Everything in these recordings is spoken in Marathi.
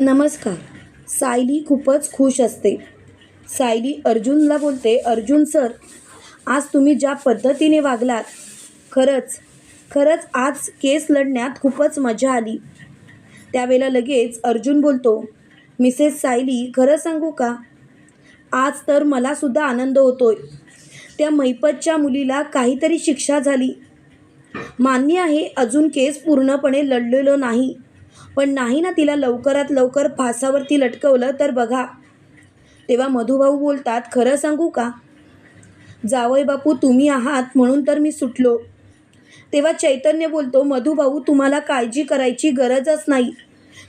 नमस्कार. सायली खूपच खुश असते. सायली अर्जुनला बोलते अर्जुन सर आज तुम्ही ज्या पद्धतीने वागलात खरंच खरंच आज केस लढण्यात खूपच मजा आली. त्यावेळेला लगेच अर्जुन बोलतो मिसेस सायली खरं सांगू का? आज तर मलासुद्धा आनंद होतोय. त्या मैपतच्या मुलीला काहीतरी शिक्षा झाली. मान्य आहे अजून केस पूर्णपणे लढलेलो नाही. पण नाही ना तिला लवकरात लवकर फासावरती लटकवलं तर बघा. तेव्हा मधुभाऊ बोलतात खरं सांगू का? जावई बापू तुम्ही आहात म्हणून तर मी सुटलो. तेव्हा चैतन्य बोलतो मधुभाऊ तुम्हाला काळजी करायची गरजच नाही.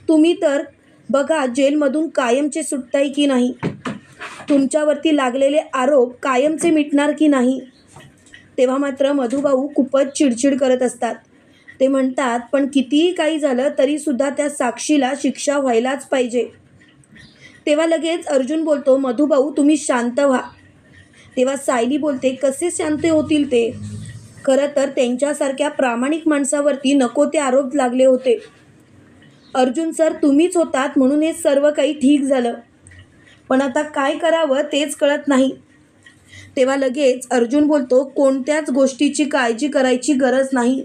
तुम्ही तर बघा जेलमधून कायमचे सुटताय की नाही. तुमच्यावरती लागलेले आरोप कायमचे मिटणार की नाही. तेव्हा मात्र मधुभाऊ खूपच चिडचिड करत असतात. ते म्हणतात पण कितीही काही झालं तरीसुद्धा त्या साक्षीला शिक्षा व्हायलाच पाहिजे. तेव्हा लगेच अर्जुन बोलतो मधुभाऊ तुम्ही शांत व्हा. तेव्हा सायली बोलते कसे शांत होतील ते? खरं तर त्यांच्यासारख्या प्रामाणिक माणसावरती नको ते आरोप लागले होते. अर्जुन सर तुम्हीच होतात म्हणून हे सर्व काही ठीक झालं. पण आता काय करावं तेच कळत नाही. तेव्हा लगेच अर्जुन बोलतो कोणत्याच गोष्टीची काळजी करायची गरज नाही.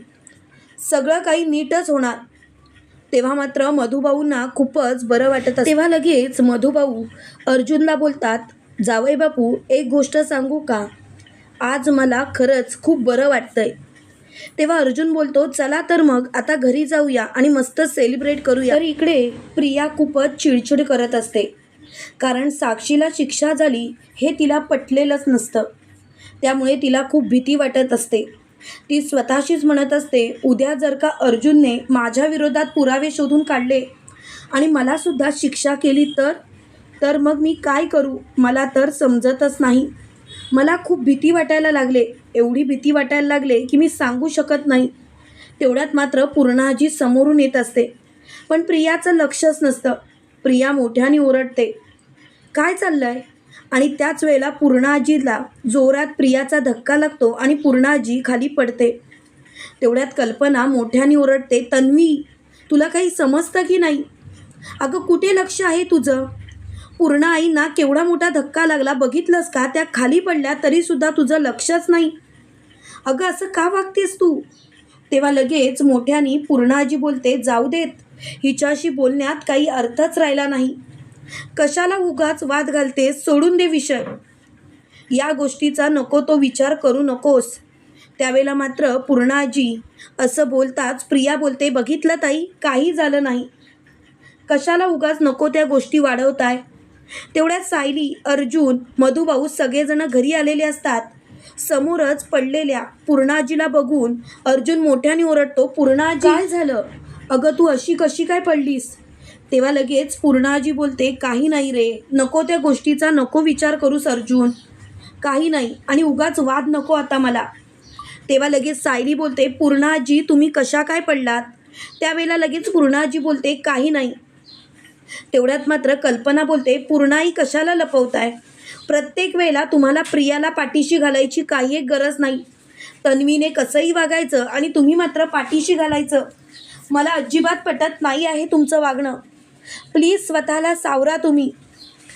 सगळं काही नीटच होणार. तेव्हा मात्र मधुभाऊंना खूपच बरं वाटत तेव्हा लगेच मधुभाऊ अर्जुनला बोलतात जावई बापू एक गोष्ट सांगू का? आज मला खरंच खूप बरं वाटतंय. तेव्हा अर्जुन बोलतो चला तर मग आता घरी जाऊया आणि मस्त सेलिब्रेट करूया. तर इकडे प्रिया खूपच चिडचिड करत असते. कारण साक्षीला शिक्षा झाली हे तिला पटलेलंच नसतं. त्यामुळे तिला खूप भीती वाटत असते. ती स्वतःशीच म्हणत असते उद्या जर का अर्जुनने माझ्या विरोधात पुरावे शोधून काढले आणि मलासुद्धा शिक्षा केली तर? तर मग मी काय करू? मला तर समजतच नाही. मला खूप भीती वाटायला लागले. एवढी भीती वाटायला लागले की मी सांगू शकत नाही. तेवढ्यात मात्र पूर्णाजी समोरून येत असते. पण प्रियाचं लक्षच नसतं. प्रिया मोठ्याने ओरडते काय चाललं आहे आणि त्याच वेळेला पूर्णाजीला जोरात प्रियाचा धक्का लागतो आणि पूर्णाजी खाली पडते. तेवढ्यात कल्पना मोठ्याने ओरडते तन्वी तुला काही समजतं की नाही? अगं कुठे लक्ष आहे तुझं? पूर्ण आईंना केवढा मोठा धक्का लागला बघितलंस का? त्या खाली पडल्या तरीसुद्धा तुझं लक्षच नाही. अगं असं का वागतेस तू? तेव्हा लगेच मोठ्याने पूर्णाजी बोलते जाऊ देत. हिच्याशी बोलण्यात काही अर्थच राहिला नाही. कशाला उगाच वाद घालते सोडून दे विषय. या गोष्टीचा नको तो विचार करू नकोस. त्यावेळेला मात्र पूर्णाजी असं बोलताच प्रिया बोलते बघितलं ताई काही झालं नाही. कशाला उगाच नको त्या गोष्टी वाढवताय? तेवढ्यात सायली अर्जुन मधुभाऊ सगळेजण घरी आलेले असतात. समोरच पडलेल्या पूर्णाजीला बघून अर्जुन मोठ्याने ओरडतो पूर्णाजी काय झालं? अगं तू अशी कशी काय पडलीस? तेव्हा लगेच पूर्णाजी बोलते काही नाही रे नको त्या गोष्टीचा नको विचार करूस अर्जुन. काही नाही आणि उगाच वाद नको आता मला. तेव्हा लगेच सायली बोलते पूर्णाजी तुम्ही कशा काय पडलात? त्यावेळेला लगेच पूर्णाजी बोलते काही नाही. तेवढ्यात मात्र कल्पना बोलते पूर्णाई कशाला लपवताय? प्रत्येक वेळेला तुम्हाला प्रियाला पाठीशी घालायची काही एक गरज नाही. तन्वीने कसंही वागायचं आणि तुम्ही मात्र पाठीशी घालायचं. मला अजिबात पटत नाही आहे तुमचं वागणं. प्लीज स्वतःला सावरा तुम्ही.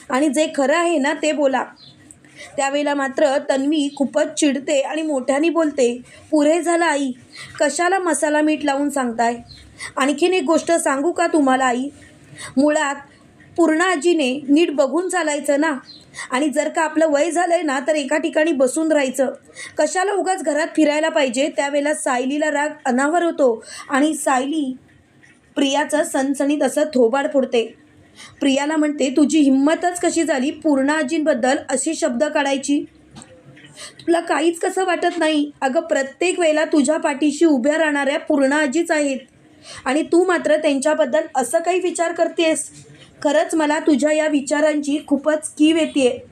आणि जे खरं आहे ना ते बोला. त्यावेळेला मात्र तन्वी खूपच चिडते आणि मोठ्याने बोलते पुरे झालं आई कशाला मसाला मीठ लावून सांगताय? आणखीन एक गोष्ट सांगू का तुम्हाला आई? मुळात पूर्ण आजीने नीट बघून चालायचं ना? आणि जर का आपलं वय झालं आहे ना तर एका ठिकाणी बसून राहायचं. कशाला उगाच घरात फिरायला पाहिजे? त्यावेळेला सायलीला राग अनावर होतो आणि सायली प्रियाचं सणसणीत असं थोबाड फोडते. प्रियाला म्हणते तुझी हिंमतच कशी झाली पूर्ण आजींबद्दल असे शब्द काढायची? तुला काहीच कसं वाटत नाही? अगं प्रत्येक वेळेला तुझ्या पाठीशी उभ्या राहणाऱ्या पूर्ण आजीच आहेत. आणि तू मात्र त्यांच्याबद्दल असं काही विचार करतेस? खरंच मला तुझ्या या विचारांची खूपच कीव येते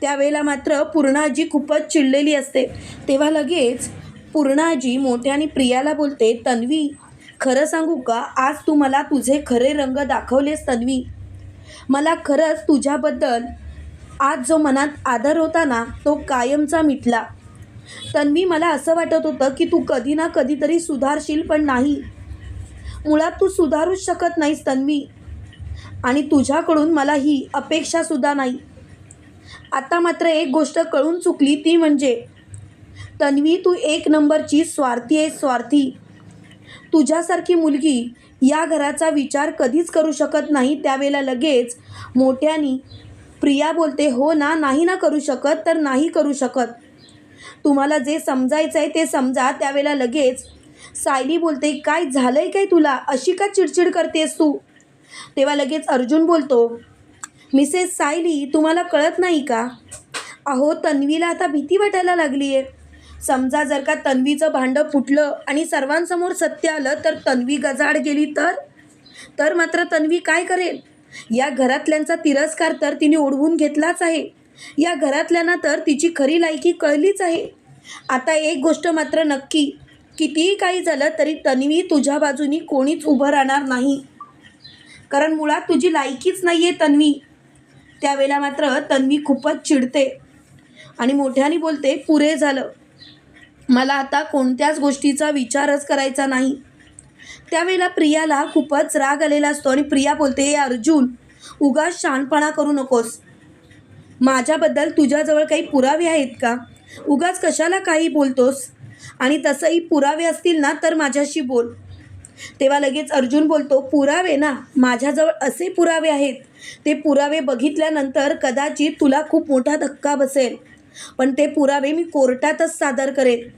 त्यावेळेला मात्र पूर्णाजी खूपच चिडलेली असते. तेव्हा लगेच पूर्णाजी मोठ्याने प्रियाला बोलते तन्वी खरं सांगू का? आज तू मला तुझे खरे रंग दाखवलेस तन्वी. मला खरंच तुझ्याबद्दल आज जो मनात आदर होता ना तो कायमचा मिटला. तन्वी मला असं वाटत होतं की तू कधी ना कधीतरी सुधारशील पण नाही. मुळात तू सुधारूच शकत नाहीस तन्वी. आणि तुझ्याकडून मला ही अपेक्षासुद्धा नाही. आता मात्र एक गोष्ट कळून चुकली ती म्हणजे तन्वी तू एक नंबरची स्वार्थी आहे स्वार्थी. तुझ्यासारखी मुलगी या घराचा विचार कधीच करू शकत नाही त्यावेळेला लगेच मोठ्यानी प्रिया बोलते हो ना नाही ना करू शकत तर नाही करू शकत. तुम्हाला जे समजायचं आहे ते समजा. त्यावेळेला लगेच सायली बोलते काय झालं आहे काय तुला? अशी का चिडचिड करतेस तू? तेव्हा लगेच अर्जुन बोलतो मिसेस सायली तुम्हाला कळत नाही का? अहो तन्वीला आता भीती वाटायला लागली आहे समजा जर का तन्वीचं भांडं फुटलं आणि सर्वांसमोर सत्य आलं तर तन्वी गजाड गेली तर? तर मात्र तन्वी काय करेल? या घरातल्यांचा तिरस्कार तर तिने ओढवून घेतलाच आहे. या घरातल्यांना तर तिची खरी लायकी कळलीच आहे. आता एक गोष्ट मात्र नक्की. कितीही काही झालं तरी तन्वी तुझ्या बाजूनी कोणीच उभं राहणार नाही. कारण मुळात तुझी लायकीच नाही आहे तन्वी. त्यावेळेला मात्र तन्वी खूपच चिडते. आणि मोठ्याने बोलते पुरे झालं. मला आता कोणत्याच गोष्टीचा विचारच करायचा नाही. त्यावेळेला प्रियाला खूपच राग आलेला असतो आणि प्रिया बोलते अर्जुन उगाच शहाणपणा करू नकोस. माझ्याबद्दल तुझ्याजवळ काही पुरावे आहेत का? उगाच कशाला काही बोलतोस? आणि तसंही पुरावे असतील ना तर माझ्याशी बोल. तेव्हा लगेच अर्जुन बोलतो पुरावे ना माझ्याजवळ असे पुरावे आहेत. ते पुरावे बघितल्यानंतर कदाचित तुला खूप मोठा धक्का बसेल. पण ते पुरावे मी कोर्टातच सादर करेन.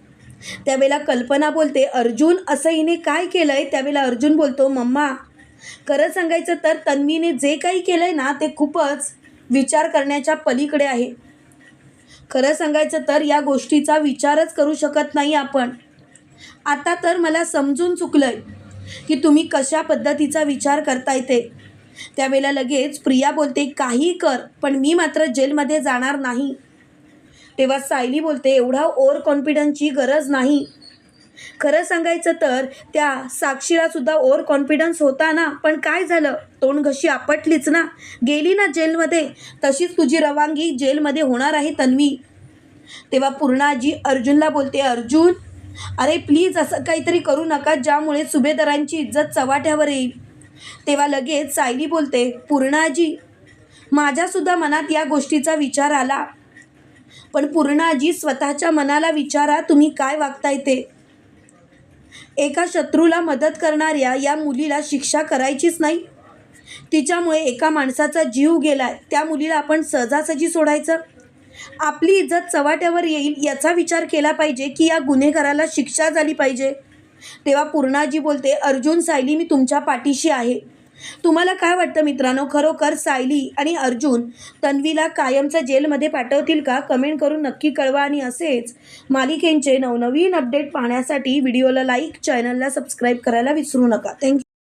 त्यावेळेला कल्पना बोलते अर्जुन असं हिने काय केलं आहे त्यावेळेला अर्जुन बोलतो मम्मा खरं सांगायचं तर तन्वीने जे काही केलं आहे ना ते खूपच विचार करण्याच्या पलीकडे आहे. खरं सांगायचं तर या गोष्टीचा विचारच करू शकत नाही आपण. आता तर मला समजून चुकलं आहे की तुम्ही कशा पद्धतीचा विचार करताय ते. त्यावेळेला लगेच प्रिया बोलते काही कर पण मी मात्र जेलमध्ये जाणार नाही. तेव्हा सायली बोलते एवढा ओवर कॉन्फिडन्सची गरज नाही. खरं सांगायचं तर त्या साक्षीलासुद्धा ओवर कॉन्फिडन्स होता ना. पण काय झालं? तोंड घशी आपटलीच ना. गेली ना जेलमध्ये. तशीच तुझी रवानगी जेलमध्ये होणार आहे तन्वी. तेव्हा पूर्णाजी अर्जुनला बोलते अर्जुन अरे प्लीज असं काहीतरी करू नका ज्यामुळे सुभेदारांची इज्जत चव्हाट्यावर येईल. तेव्हा लगेच सायली बोलते पूर्णाजी माझ्यासुद्धा मनात या गोष्टीचा विचार आला. पण पूर्णाजी स्वतःच्या मनाला विचारा तुम्ही काय वागताय ते? एका शत्रूला मदत करणाऱ्या या मुलीला शिक्षा करायचीच नाही. तिच्यामुळे एका माणसाचा जीव गेलाय. त्या मुलीला आपण सहजासहजी सोडायचं. आपली इज्जत चव्हाट्यावर येईल याचा विचार केला पाहिजे की या गुन्हेगाराला शिक्षा झाली पाहिजे. तेव्हा पूर्णाजी बोलते अर्जुन सायली मी तुमच्या पाठीशी आहे. तुम्हाला काय वाटतं मित्रांनो? खरोखर सायली आणि अर्जुन तन्वीला कायमचं जेलमध्ये पाठवतील का? कमेंट करून नक्की कळवा आणि असेच मालिकेंचे नवनवीन अपडेट पाहण्यासाठी व्हिडिओला लाईक चॅनलला सबस्क्राईब करायला विसरू नका. थँक्यू